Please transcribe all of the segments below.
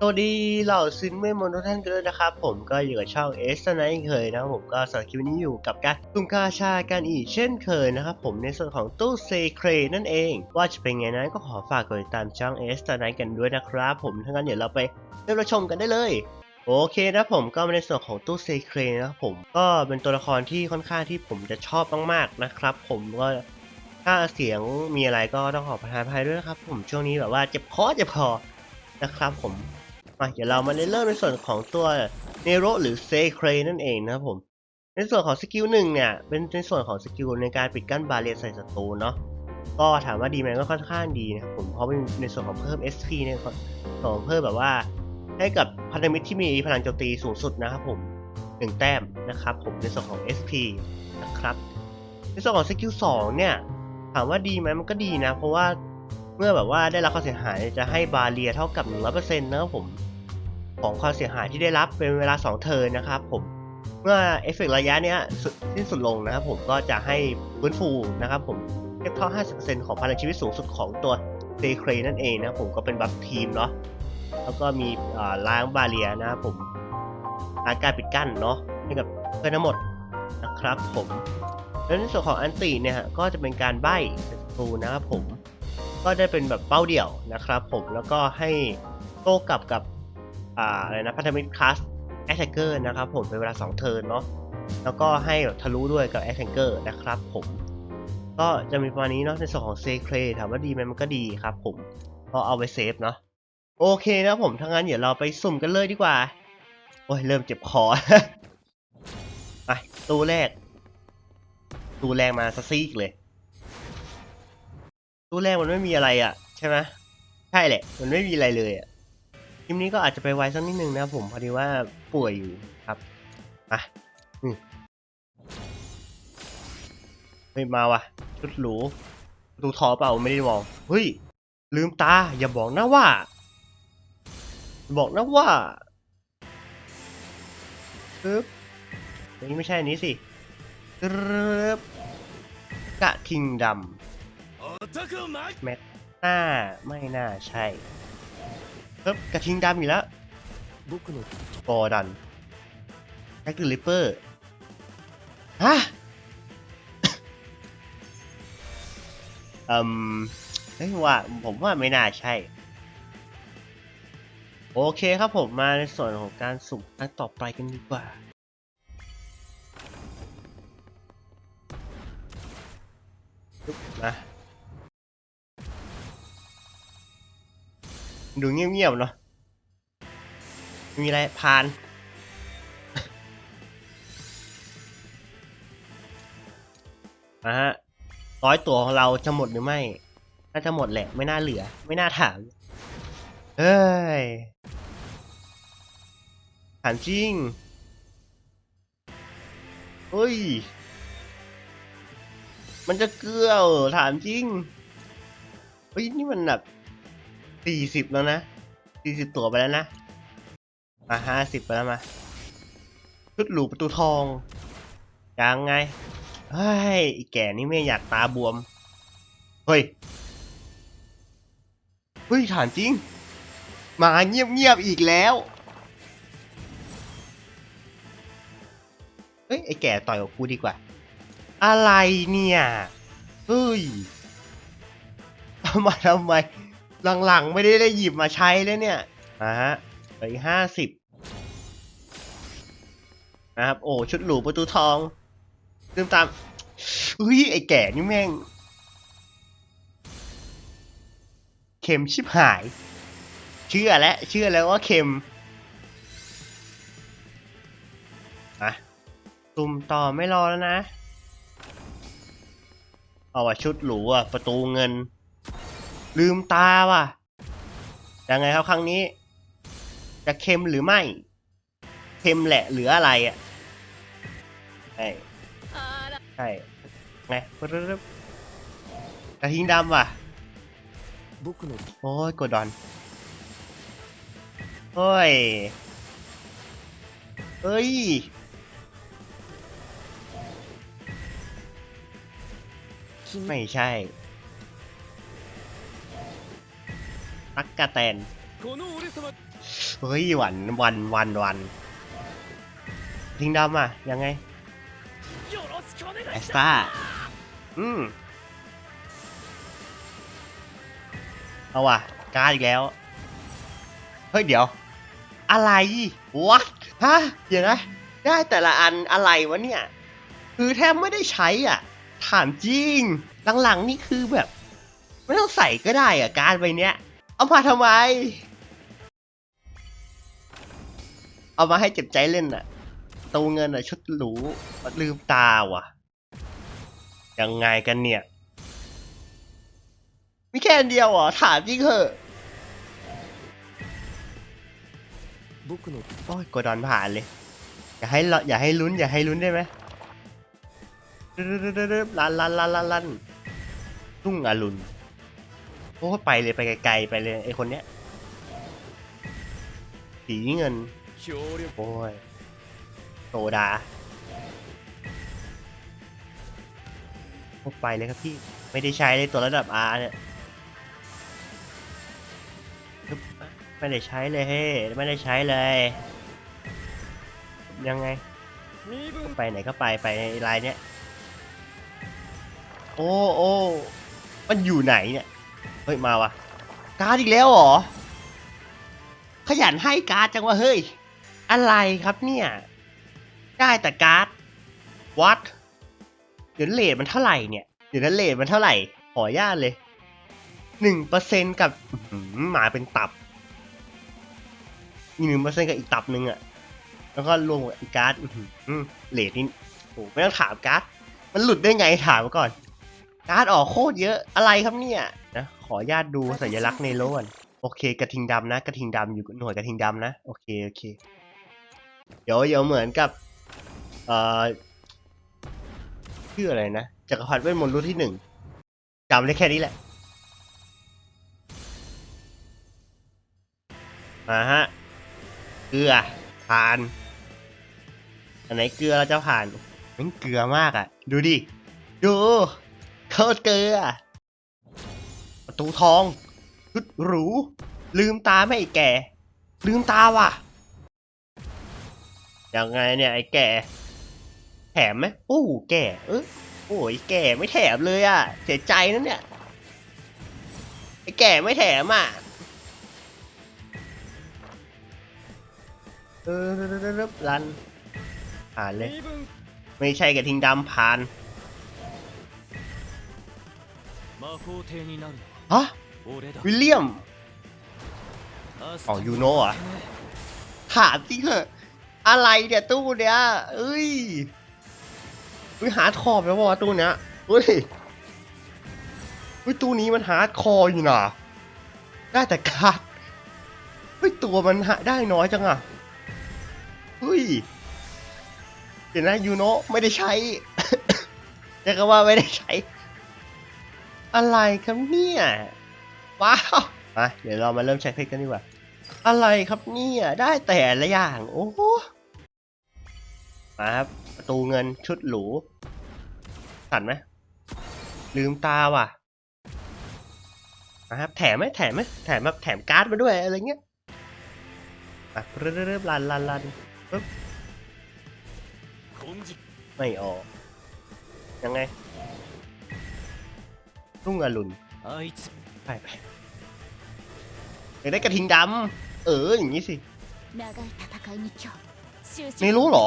สวัสดีเหล่าซินเมมอนทุกท่านกันด้วยนะครับ ผมก็อยู่กับช่องเอสไนเคยนะครับผมก็สำหรับคลิปนี้อยู่กับการตุ้มกาชากันอีกเช่นเคยนะครับผมในส่วนของตู้เซเครนั่นเอง ว่าจะเป็นไงนั้นก็ขอฝากกดติดตามช่องเอสไนกันด้วยนะครับ ผมถ้างั้นเดี๋ยวเราไปเริ่มรับชมกันได้เลย โอเคนะผมก็ในส่วนของตู้เซเครนะครับผมก็เป็นตัวละครที่ค่อนข้างที่ผมจะชอบมากๆนะครับ ผมก็ถ้าเสียงมีอะไรก็ต้องขอประทานอภัยด้วยนะครับ ผมช่วงนี้แบบว่าเจ็บคอเจ็บคอนะครับผม มาเดี๋ยวเรามาเริ่มในส่วนของตัวเนโรหรือเซเครนั่นเองนะครับผม ในส่วนของสกิลหนึ่งเนี่ยเป็นในส่วนของสกิลในการปิดกั้นบาเรียใส่ศัตรูเนาะก็ถามว่าดีไหมก็ค่อนข้างดีนะผมเพราะเป็นในส่วนของเพิ่ม SP เนี่ยของเพิ่มแบบว่า ให้กับพันธมิตรที่มีพลังโจมตีสูงสุดนะครับผมหนึ่งแต้มนะครับผมในส่วนของ SP นะครับในส่วนของสกิลสองเนี่ยถามว่าดีไหมมันก็ดีนะ เพราะว่า เมื่อแบบว่าได้รับความเสียหายจะให้บาเรียเท่ากับ 100%นะครับผมของความเสียหายที่ได้รับเป็นเวลา 2 เทิร์นนะครับผมเมื่อเอฟเฟกต์ระยะเนี้ยสิ้นสุดลงนะครับผมก็จะให้ฟื้นฟูนะครับผมเทียบเท่า 50%ของพลังชีวิตสูงสุดของตัวเซเครนั่นเองนะผมก็เป็นบัฟทีมเนาะแล้วก็มีล้างบาเรียนะครับผมล้างการปิดกั้นเนาะให้กับเพื่อนทั้งหมดนะครับผมแล้วในส่วนของอันตีเนี่ยก็จะเป็นการใบ้ศัตรูนะครับผม ก็ได้เป็นแบบเป้าเดี่ยวนะครับผมแล้วก็ให้โต้กลับกับอ่าอะไรนะพันธมิตรคลาสแอ t แทกเกอร์นะครับผมเป็นเวลา 2 เทิร์นเนาะแล้วก็ให้ทะลุด้วยกับแอ t แทกเกอร์นะครับผม ก็จะมีประมาณนี้เนาะในส่วนของเซเครถามว่าดีไหมมันก็ดีครับผมก็เอาไว้เซฟเนาะโอเคนะผมถ้างั้นเดี๋ยวเราไปสุ่มกันเลยดีกว่า โอ้ย เริ่มเจ็บคอไปตู้แรก ตู้แรกมาซะซีกเลย ตู้แรกมันไม่มีอะไรอะ ใช่ไหมใช่แหละ มันไม่มีอะไรเลยอะคลิปนี้ก็อาจจะไปไวสักนิดนึงนะผมพอดีว่าป่วยอยู่ครับอะอืมเฮ้ยมาว่ะชุดหรูประตูทอเปล่าไม่ได้มองเฮ้ยลืมตา อย่าบอกนะว่า บอกนะว่าปึ๊บอันนี้ไม่ใช่อันนี้สิปึ๊บกระทิงดำ แมทหน้าไม่น่าใช่เฮ้ยกระทิงดำอีกแล้วกอดันแบ็กเดลิปเปอร์ฮะอืมเฮ้ยว่าผมว่าไม่น่าใช่ โอเคครับผมมาในส่วนของการสุ่มครั้งต่อไปกันดีกว่านะ ดูเงียบๆเนาะมีอะไรพานนะฮะร้อยตัวของเราจะหมดหรือไม่ น่าจะหมดแหละ ไม่น่าเหลือ ไม่น่าถาม เฮ้ย ถามจริงเฮ้ย มันจะเกลือถามจริง เฮ้ย นี่มันแบบ สี่สิบแล้วนะสี่สิบตัวไปแล้วนะ มาห้าสิบไปแล้วมาชุดหรูประตูทองยังไงเฮ้ยไอีแก่นี่ไม่อยากตาบวม เฮ้ย เฮ้ยถามจริง มาเงียบๆอีกแล้ว เฮ้ยไอแก่ต่อยกับกูดีกว่า อะไรเนี่ย เฮ้ย มาทำไม หลังๆ ไม่ได้ได้หยิบมาใช้เลยเนี่ยอะฮะเหลืออีกห้าสิบนะครับ โอ้ ชุดหรูประตูทองลืมตามเฮ้ยไอแก่นี่แม่ง เข็มชิบหาย เชื่อแล้วเชื่อแล้วว่าเข็มอะตุ่มต่อไม่รอแล้วนะ เอาว่ะชุดหรูอะ ประตูเงิน ลืมตาว่ะ ยังไงครับครั้งนี้ จะเค็มหรือไม่ เค็มแหละหรืออะไรอะใช่ใช่ไงปึ๊บกระทิงดำว่ะโอ้ยกดดอนโอ้ยเฮ้ยไม่ใช่ ตักกะแตนเฮ้ยวันวันวันวันทิงดำอะ ยังไงแอสตาอืมเอาว่ะการอีกแล้ว เฮ้ย เดี๋ยว อะไรวะฮะเดี๋ยวนะ ได้แต่ละอันอะไรวะเนี่ย คือแทบไม่ได้ใช้อะ ถามจริง หลังๆนี่คือแบบ ไม่ต้องใส่ก็ได้อะ การไปเนี้ย เอามาทำไม เอามาให้เจ็บใจเล่นอะตูเงินอะชุดหรูลืมตาว่ะ ยังไงกันเนี่ย มีแค่เดียวเหรอ ถามจริงเหอะโอ้ยกดดอนผ่านเลย อย่าให้อย่าให้ลุ้น อย่าให้ลุ้นได้ไหมลันลันลันลันลันรุ่งอรุณ โอ้ไปเลยไปไกลๆไปเลยไอคนเนี้ยสีเงินโอ้ยโตดาโอ้ไปเลยครับพี่ไม่ได้ใช้เลยตัวระดับ R เนี่ยไม่ได้ใช้เลยเฮ้ไม่ได้ใช้เลย ยังไง ไปไหนก็ไปไปในลายเนี้ยโอ้โอ้มันอยู่ไหนเนี่ย ฮ้ย มาวะการ์ดอีกแล้วเหรอ ขยันให้การ์ดจังวะเฮ้ย อะไรครับเนี่ย ได้แต่การ์ดวัดเดี๋ยวเลทมันเท่าไหร่เนี่ย เดี๋ยวนั้นเลทมันเท่าไหร่ ขอญาตเลยหนึ่งเปอร์เซ็นกับหมาเป็นตับ อีกหนึ่งเปอร์เซ็นกับอีกตับหนึ่งอะแล้วก็รวมกับอีกการ์ดเลทนี่โอ้ไม่ต้องถามการ์ด มันหลุดได้ไงถามมาก่อน การ์ดออกโคตรเยอะอะไรครับเนี่ย ขออนุญาตดูสัญลักษณ์ในโลนโอเค กระทิงดำนะ กระทิงดำอยู่หน่วยกระทิงดำนะ โอเค โอเค เดี๋ยวเดี๋ยวเหมือนกับเอ่อชื่ออะไรนะจักรพรรดิเวทมนต์รุ่นที่หนึ่งจำได้แค่นี้แหละมาฮะเกลือผ่าน อันไหนเกลือเราจะผ่านมันเกลือมากอะ ดูดิ ดูโคตรเกลือประ ตูทองชุดหรู ลืมตาไม่ไอ้แก่ ลืมตาว่ะ ยังไงเนี่ยไอ้แก่ แถมไหมโอ้แก่ เออโอ้ยแก่ไม่แถมเลยอ่ะ เสียใจนะเนี่ย ไอ้แก่ไม่แถมอ่ะ เออรัน ผ่านเลย 身分 ไม่ใช่กระทิงดำผ่าน 魔法帝になるの ฮะวิลเลียมอ๋อยูโน่อะถามจริงเหอะอะไรเนี่ยตู้เนี้ยเอ้ยอุ้หาขอบแล้ววะตู้เนี้ยเฮ้ยอุ้ยตู้นี้มันหาคออยู่น่ะได้แต่คัดเฮ้ยตัวมันหาได้น้อยจังอะเฮ้ยเดี๋ยวนะยูโนะไม่ได้ใช้แต่ก็ว่าไม่ได้ใช้ อะไรครับเนี่ย ว้าวมาเดี๋ยวเรามาเริ่มใช้เพชรกันดีกว่า อะไรครับเนี่ย ได้แต่ละอย่าง โอ้โหมาครับประตูเงินชุดหรูสั่นไหมลืมตาว่ะมาครับแถมไหมแถมไหมแถมแบบแถมการ์ดมาด้วยอะไรเงี้ยอะเริ่มเริ่มลันลันลัน金色ไม่ออกยังไง รุ่งอรุณเอ้ยไปไปได้กระทิงดำเอออย่างนี้สิไม่รู้หรอ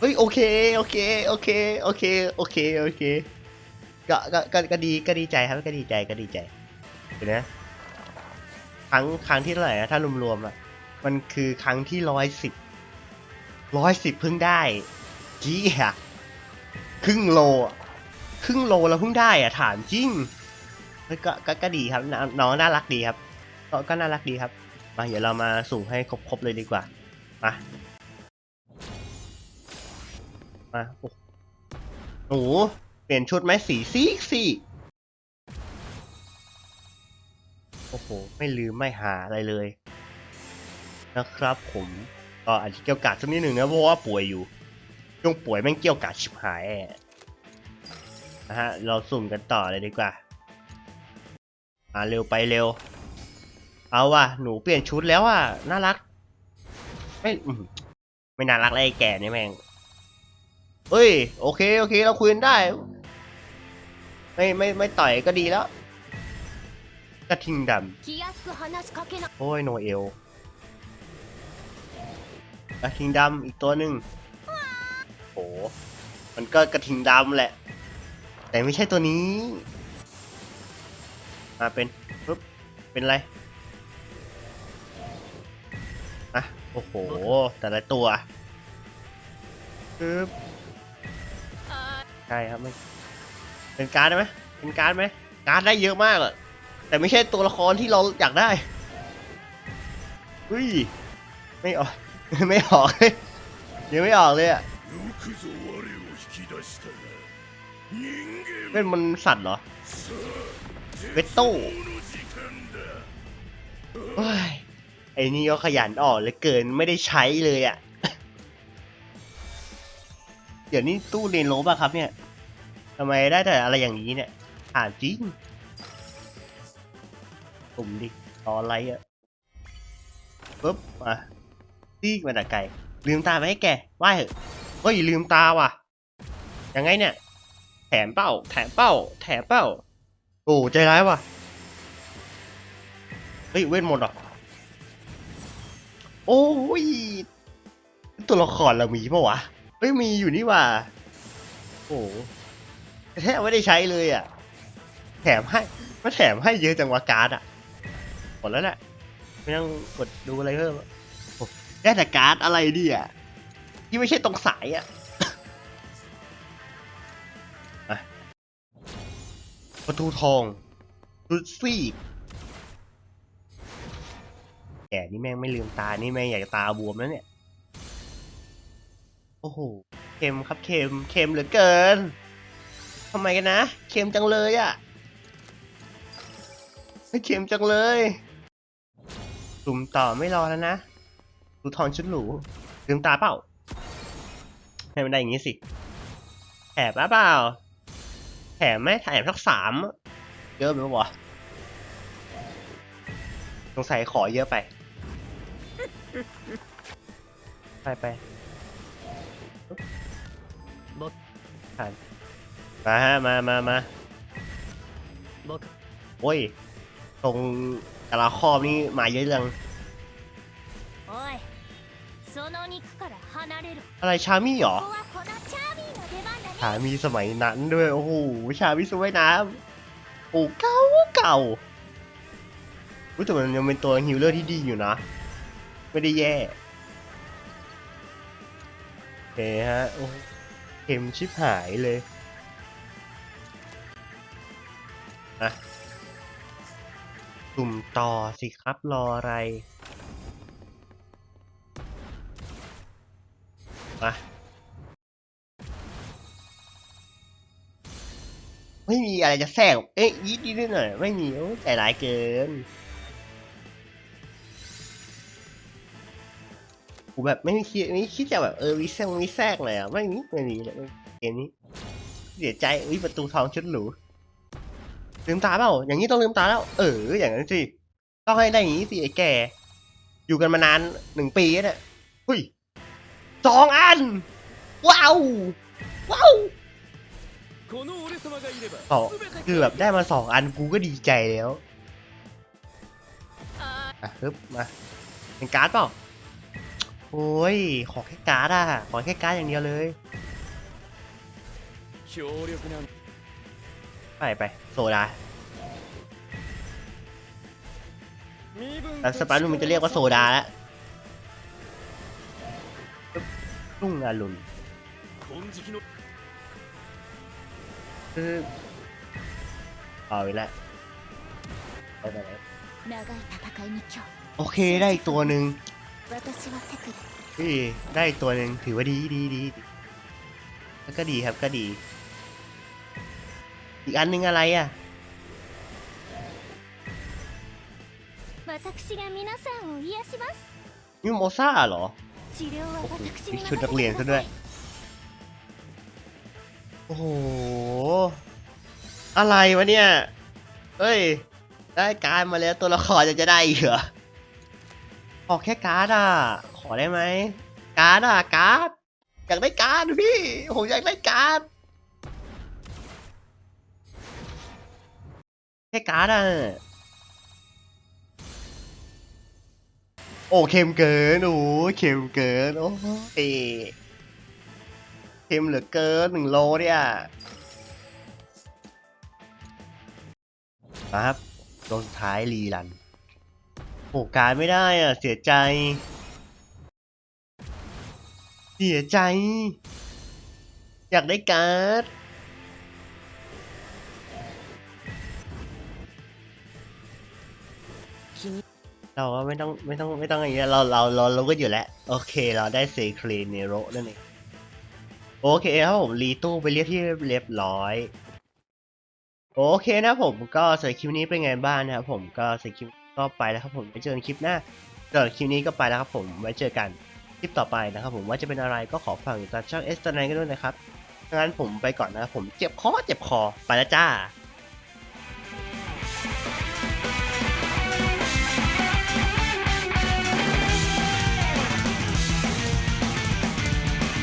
เฮ้ยโอเคโอเคโอเคโอเคโอเคโอเคก็ก็ก็ดีก็ดีใจครับก็ดีใจก็ดีใจเห็นไหมครั้งครั้งที่เท่าไหร่นะถ้ารวมรวมอะมันคือครั้งที่ร้อยสิบร้อยสิบเพิ่งได้กี้อะครึ่งโลอะ ครึ่งโลแล้วเพิ่งได้อะถามจริงก็ก็ก็ดีครับน้องน่ารักดีครับ ก็ก็น่ารักดีครับมาเดี๋ยวเรามาสุ่ให้ครบๆเลยดีกว่ามามาโอ้โหเปลี่ยนชุดไหมสีซีกสีโอ้โห ไม่ลืมไม่หาอะไรเลย นะครับผมก็อาจจะเกี่ยวกาดสักนิดหนึ่งนะเพราะว่าป่วยอยู่ช่วงป่วยแม่งเกี่ยวกาดชิบหายอ นะฮะ เราสุ่มกันต่อเลยดีกว่า อ่าเร็วไปเร็ว เอาว่ะ หนูเปลี่ยนชุดแล้วอะ น่ารัก ไม่ไม่น่ารักเลยแก่นี่แม่งเฮ้ย โอเค โอเค เราคุยกันได้ ไม่ไม่ไม่ต่อยก็ดีแล้ว กระทิงดำ โอ้ยโนเอล กระทิงดำอีกตัวหนึ่งโห มันก็กระทิงดำแหละ แต่ไม่ใช่ตัวนี้ มาเป็นปึ๊บเป็นไรอะโอ้โห แต่ละตัวปึ๊บใช่ครับไม่เป็นการ์ดได้ไหมเป็นการ์ดไหมการ์ดได้เยอะมากอะแต่ไม่ใช่ตัวละครที่เราอยากได้อุ้ยไม่ออกไม่ออกเลยยังไม่ออกเลยอะ เป็นมนต์สัตว์เหรอ เวตโต้ไอ้นี่ก็ขยันออกเลยเกินไม่ได้ใช้เลยอะ่ะ เดี๋ยวนี้ตู้เรียนรู้ป่ะครับเนี่ยทำไมได้แต่อะไรอย่างนี้เนี่ยอ่านจริงปุ่มดิตออะไรอะปุ๊บอะตีกมาแต่ไกลลืมตาไหมแกว่าเหอะเฮ้ยลืมตาว่ะยังไงเนี่ย มเป้า แถมเป้า แถมเป้า โอ้ใจร้ายว่ะ เฮ้ยเวทมนต์เหรอโอ้ย ตัวละครเรามีปะวะ เฮ้ยมีอยู่นี่ว่ะ โอ้แทบไม่ได้ใช้เลยอะ แถมให้มาแถมให้เยอะจังวะการ์ดอะ หมดแล้วแหละ ไม่ต้องกดดูอะไรเพิ่มแล้วโอ้ได้แต่การ์ดอะไรดิอะที่ไม่ใช่ตรงสายอะ ประตูทองรุดซี่แก่นี่แม่งไม่ลืมตา นี่แม่งอยากตาบวมแล้วเนี่ย โอ้โห เค็มครับเค็ม เค็มเหลือเกิน ทำไมกันนะ เค็มจังเลยอะ่ะเค็มจังเลยสุ่มต่อไม่รอแล้วนะดูทองชุดหรูลืมตาเปล่าให้มันได้อย่างงี้สิแถบแล้วเปล่า แถมแหมแถมสักสามเยอะไหมวะสงสัยขอเยอะไป ไปไปบดผ่านมาฮะมามามาบดโอ้ย ตรงกระลาคอบนี่มาเยอะจังโอ้ย その肉から離れる อะไรชามี่เหรอ ここはこのチャーミーの出番だね ชามีสมัยนั้นด้วย โอ้โห ชามีสมัยน้ำโอ้เก่าเก่าอุ๊ยแต่มันยังเป็นตัวฮิลเลอร์ที่ดีอยู่นะ ไม่ได้แย่โอเคฮะ โอ้เข็มชิบหายเลยอะสุ่มต่อสิครับรออะไร มาไม่มีอะไรจะแทรกเอ๊ะยิดนิดหน่อย ไม่มีโอ้ยใจร้ายเกิน กูแบบไม่คิดไม่คิดจะแบบเออวิแทรกวิแทรกเลยอะ ไม่มีไม่มีเลยเกมนี้ เสียใจอุ้ยประตูทองชุดหรู ลืมตาเปล่า อย่างนี้ต้องลืมตาแล้ว เออ อย่างนั้นสิ ต้องให้ได้อย่างนี้สิไอ้แก อยู่กันมานานหนึ่งปีแล้วเนี่ยเฮ้ย สองอัน ว้าว ว้าวสองเกือแบบได้มาสองอันกูก็ดีใจแล้วอะฮึบมาเป็นการ์ดเปล่าโอ้ย ขอแค่การ์ดอะขอแค่การ์ดอย่างเดียวเลยไปไปโซดาแต่สปาร์ตมันจะเรียกว่าโซดาแล้ว รุ่งอรุณ 金色の คือเอาอีกแล้วไปไปไหน 長い戦いに今日 โอเคได้อีกตัวหนึ่ง 私はセクル พี่ได้อีกตัวหนึ่งถือว่าดีดีดีดีแล้วก็ดีครับก็ดี อีกอันหนึงอะไรอ่ะ 私が皆さんを癒します มิโมซ่าเหรอ อ้โชุดนักเรียนซะด้วย โอ้โห อะไรวะเนี่ยเฮ้ย ได้การมาแล้วตัวละครจะจะได้อีกเหรอขอแค่การ์ดอะ ขอได้ไหม การ์ดอะ การ์ด อยากได้การ์ดพี่ ผมอยากได้การ์ด แค่การ์ดอะ อ้เค็มเกินโอ้เค็มเกินโอ้เอเค็มเหลือเกินหนึ่งโลเนี่ยมาครับโดนสุดท้ายรีรันโอ้การไม่ได้อะ เสียใจ เสียใจ อยากได้การ์ด เราก็ไม่ต้องไม่ต้องไม่ต้องอย่างเงี้ยเราเราเราเราก็อยู่แล้ว โอเค เราได้เซคลีเนโรนั่นเองโอเคครับผมรีตู้ไปเรียบที่เรียบร้อย โอเคนะผมก็สำหรับคลิปนี้เป็นไงบ้างนะครับผมก็สำหรับคลิปก็ไปแล้วครับผมไปเจอกันคลิปหน้าสำหรับคลิปนี้ก็ไปแล้วครับผมไว้เจอกันคลิปต่อไปนะครับผมว่าจะเป็นอะไรก็ขอฝากติดตามช่องเอสตนกันด้วยนะครับงั้นผมไปก่อนนะครับผมเจ็บคอเจ็บคอไปแล้วจ้า